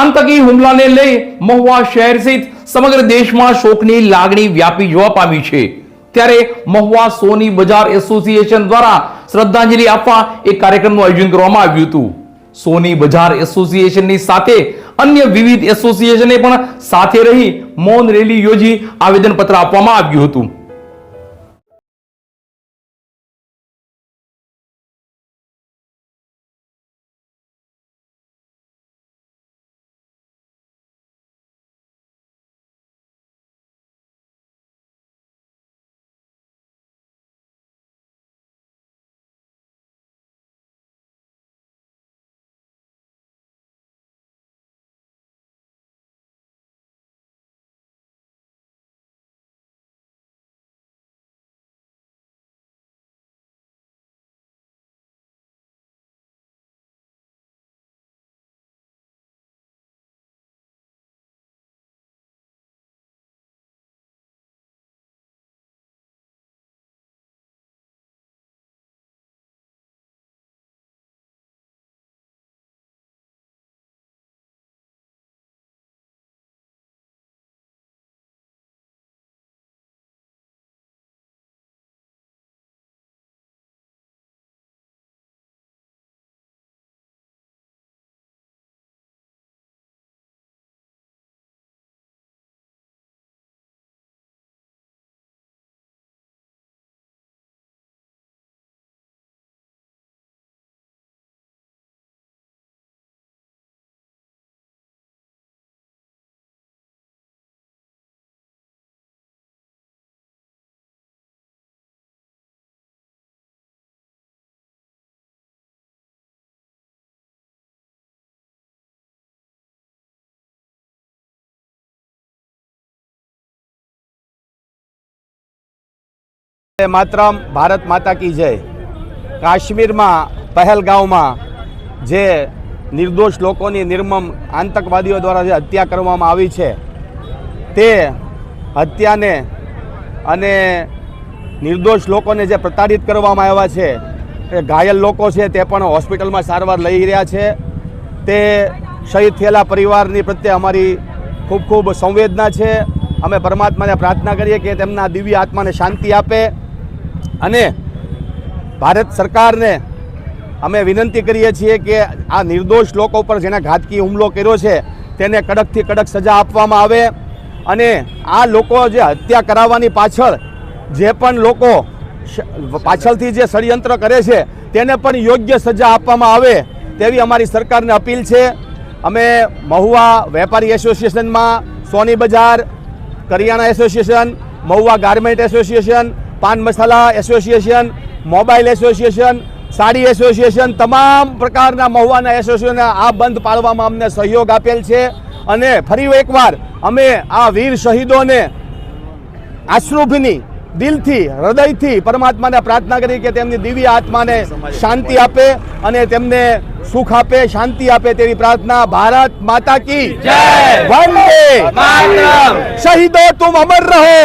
આતંકી હુમલાને લઈ મહુવા શહેર સહિત સમગ્ર દેશમાં શોકની લાગણી વ્યાપી જોવા પામી છે. ત્યારે મહુવા સોની બજાર એસોસિએશન દ્વારા શ્રદ્ધાંજલિ આપવા એક કાર્યક્રમનું આયોજન કરવામાં આવ્યું હતું. સોની બજાર એસોસિએશનની સાથે અન્ય વિવિધ એસોસિએશને પણ સાથે રહી મૌન રેલી યોજી આવેદનપત્ર આપવામાં આવ્યું હતું. માતરમ, ભારત માતા કી જય. કાશ્મીરમાં પહેલગાંવમાં જે નિર્દોષ લોકોની નિર્મમ આતંકવાદીઓ દ્વારા જે હત્યા કરવામાં આવી છે, તે હત્યાને અને નિર્દોષ લોકોને જે પ્રતાડિત કરવામાં આવ્યા છે, એ ઘાયલ લોકો છે તે પણ હોસ્પિટલમાં સારવાર લઈ રહ્યા છે. તે શહીદ થયેલા પરિવારની પ્રત્યે અમારી ખૂબ ખૂબ સંવેદના છે. અમે પરમાત્માને પ્રાર્થના કરીએ કે તેમના દિવ્ય આત્માને શાંતિ આપે. અને ભારત સરકારને અમે વિનંતી કરીએ છીએ કે આ નિર્દોષ લોકો પર જેને ઘાતકી હુમલો કર્યો છે, તેને કડકથી કડક સજા આપવામાં આવે અને આ લોકો જે હત્યા કરાવવાની પાછળ જે પણ લોકો પાછળથી જે ષડયંત્ર કરે છે, તેને પણ યોગ્ય સજા આપવામાં આવે તેવી અમારી સરકારને અપીલ છે. અમે મહુવા વેપારી એસોસિએશનમાં સોની બજાર, કરિયાણા એસોસિએશન, મહુવા ગાર્મેન્ટ એસોસિએશન પાન મસાલા association, mobile association, sari association, તમામ પ્રકારના મહુવાના એસોસિએશન આ બંધ પાળવામાં અમને સહયોગ આપેલ છે. અને ફરી એકવાર અમે આ વીર શહીદોને આશ્રુભની દિલથી હૃદયથી પરમાત્માને પ્રાર્થના કરી કે તેમની દિવ્ય આત્માને શાંતિ આપે અને તેમને સુખ આપે શાંતિ આપે તેવી પ્રાર્થના ભારત માતા કી વંદે શહીદો તુમ અમર રહો.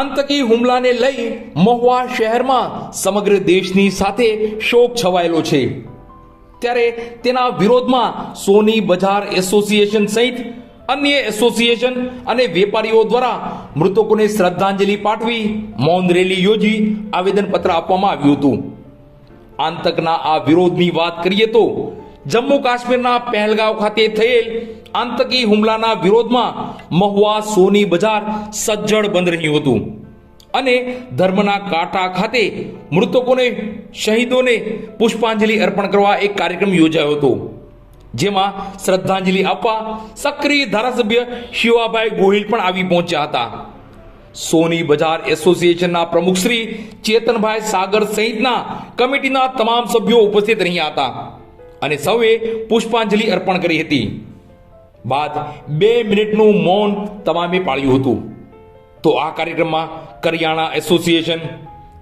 આતંકી હુમલાને લઈ મહુવા શહેરમાં સમગ્ર દેશની સાથે શોક છવાયેલો છે. ત્યારે તેના વિરોધમાં સોની બજાર એસોસિએશન સહિત અન્ય એસોસિએશન અને વેપારીઓ દ્વારા મૃતકોને શ્રદ્ધાંજલિ પાઠવી, મૌન રેલી યોજી, આવેદનપત્ર આપવામાં આવ્યું હતું. આતંકના આ વિરોધની વાત કરીએ તો જમ્મુ કાશ્મીરના પહેલગાંવ ખાતે થયેલ આતંકી હુમલાના વિરોધમાં મહુવા સોની બજાર સજ્જડ બંધ રહ્યું હતું. અને ધર્મના કાંટા ખાતે મૃતકોને શહીદોને પુષ્પાંજલિ અર્પણ કરવા એક કાર્યક્રમ યોજાયો હતો. જેમાં શ્રદ્ધાંજલિ આપવા સક્રિય ધારાસભ્ય શિવાભાઈ ગોહિલ પણ આવી પહોંચ્યા હતા. સોની બજાર એસોસિએશનના પ્રમુખ શ્રી ચેતનભાઈ સાગર સહિતના કમિટીના તમામ સભ્યો ઉપસ્થિત રહ્યા હતા અને સૌએ પુષ્પાંજલિ અર્પણ કરી હતી. બાદ બે મિનિટનું મૌન તમામે પાળ્યું હતું. તો આ કાર્યક્રમમાં કરિયાણા એસોસિએશન,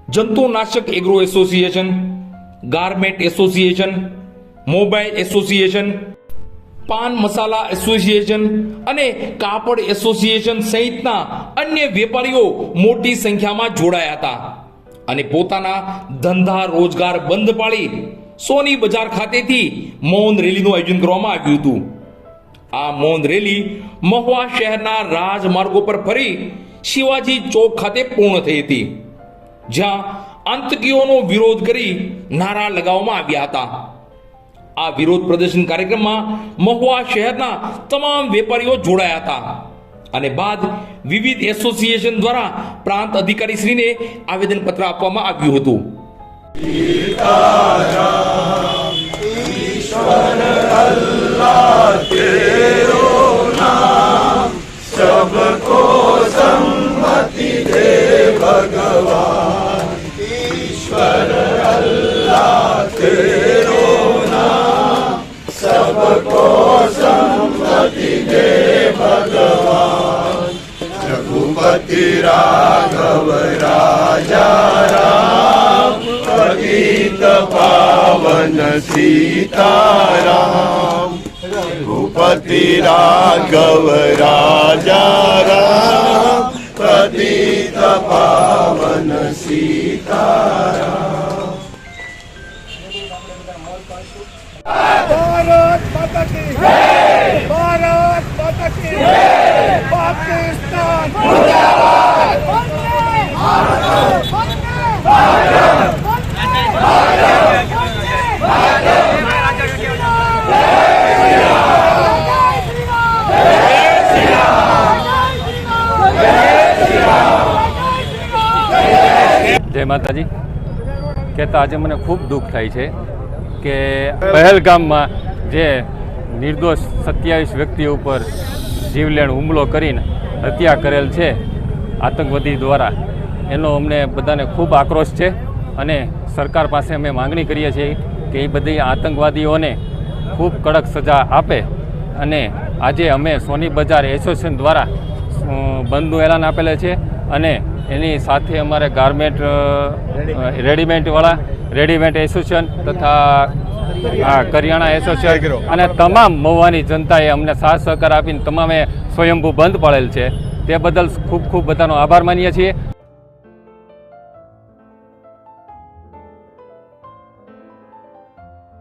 જંતુનાશક agro association, garment association mobile association, પાન મસાલા એસોસિએશન અને કાપડ એસોસિએશન સહિતના અન્ય વેપારીઓ મોટી સંખ્યામાં જોડાયા હતા અને પોતાના ધંધા રોજગાર બંધ પાડી સોની બજાર ખાતેથી મૌન રેલીનું આયોજન કરવામાં આવ્યું હતું. આ મૌન રેલી મહુવા શહેરના રાજમાર્ગો પર ફરી શિવાજી ચોક ખાતે પૂર્ણ થઈ હતી, જ્યાં આતંકીઓનો વિરોધ કરી નારા લગાવવામાં આવ્યા હતા. આ વિરોધ પ્રદર્શન કાર્યક્રમમાં મહુવા શહેરના તમામ વેપારીઓ જોડાયા હતા. અને બાદ વિવિધ એસોસિએશન દ્વારા પ્રાંત અધિકારી શ્રીને આવેદનપત્ર આપવામાં આવ્યું હતું. रघुपति राघव राजा राम पतित पावन सीताराम रघुपति राघव राजा राम पतित पावन सीता પાકિસ્તાન. મુર્દાબાદ જય માતાજી. કહેતા આજે મને ખૂબ દુઃખ થાય છે કે પહેલગામમાં જે નિર્દોષ સત્યાવીસ વ્યક્તિઓ ઉપર જીવલેણ હુમલો કરીને હત્યા કરેલ છે આતંકવાદી દ્વારા. એનો અમને બધાને ખૂબ આક્રોશ છે અને સરકાર પાસે અમે માંગણી કરીએ છીએ કે એ બધી આતંકવાદીઓને ખૂબ કડક સજા આપે અને આજે અમે સોની બજાર એસોસિએશન દ્વારા બંધનું એલાન આપેલ છે અને એની સાથે અમારે ગાર્મેન્ટ રેડીમેન્ટવાળા, રેડીમેન્ટ એસોસિએશન તથા આ કરિયાણા એસોસિએશન અને તમામ મહુવાની જનતાએ અમને સાથ સહકાર આપીને તમામે સ્વયંભૂ બંધ પાડેલ છે. તે બદલ ખૂબ ખૂબ બધાનો આભાર માનીએ છીએ.